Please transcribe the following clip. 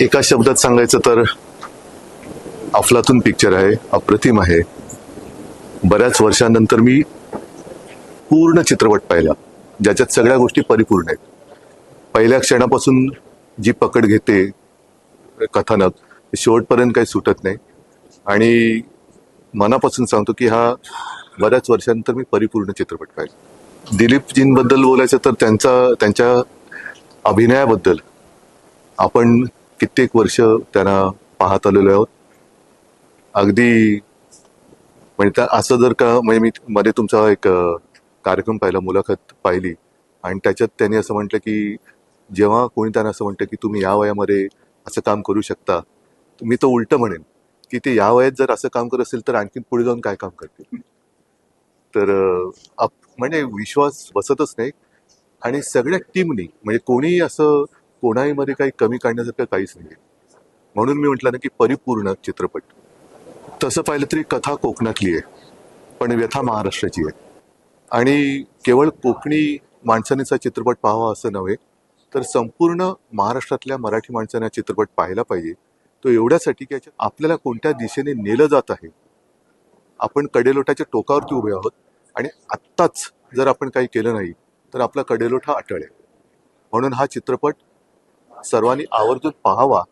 एका शब्दात सांगायचं तर अफलातून पिक्चर आहे अप्रतिम आहे. बऱ्याच वर्षांनंतर मी पूर्ण चित्रपट पाहिला ज्याच्यात सगळ्या गोष्टी परिपूर्ण आहेत. पहिल्या क्षणापासून जी पकड घेते कथानक शेवटपर्यंत काही सुटत नाही. आणि मनापासून सांगतो की हा बऱ्याच वर्षानंतर मी परिपूर्ण चित्रपट पाहिला. दिलीपजींबद्दल बोलायचं तर त्यांचा त्यांच्या अभिनयाबद्दल आपण कित्येक वर्ष त्यांना पाहत आलेलो आहोत. अगदी म्हणजे त्या असं जर का म्हणजे मी मध्ये तुमचा एक कार्यक्रम पाहिला मुलाखत पाहिली आणि त्याच्यात त्यांनी असं म्हटलं की जेव्हा कोणी त्यांना असं म्हटलं की तुम्ही या वयामध्ये असं काम करू शकता मी तो उलट म्हणेन की ते या वयात जर असं काम करत असेल तर आणखी पुढे जाऊन काय काम करतील? तर आप- म्हणजे विश्वास बसतच नाही आणि सगळ्या टीमनी म्हणजे कोणीही असं कोणाहीमध्ये काही कमी काढण्यासारखं काहीच नाही म्हणून मी म्हटलं ना की परिपूर्ण चित्रपट. तसं पाहिलं तरी कथा कोकणातली आहे पण व्यथा महाराष्ट्राची आहे. आणि केवळ कोकणी माणसानेचा चित्रपट पाहावा असं नव्हे तर संपूर्ण महाराष्ट्रातल्या मराठी माणसाने हा चित्रपट पाहायला पाहिजे. तो एवढ्यासाठी की आपल्याला कोणत्या दिशेने नेलं जात आहे? आपण कडेलोटाच्या टोकावरती उभे आहोत आणि आत्ताच जर आपण काही केलं नाही तर आपला कडेलोट हा अटळ आहे. म्हणून हा चित्रपट सर्वांनी आवर्जून पाहावा.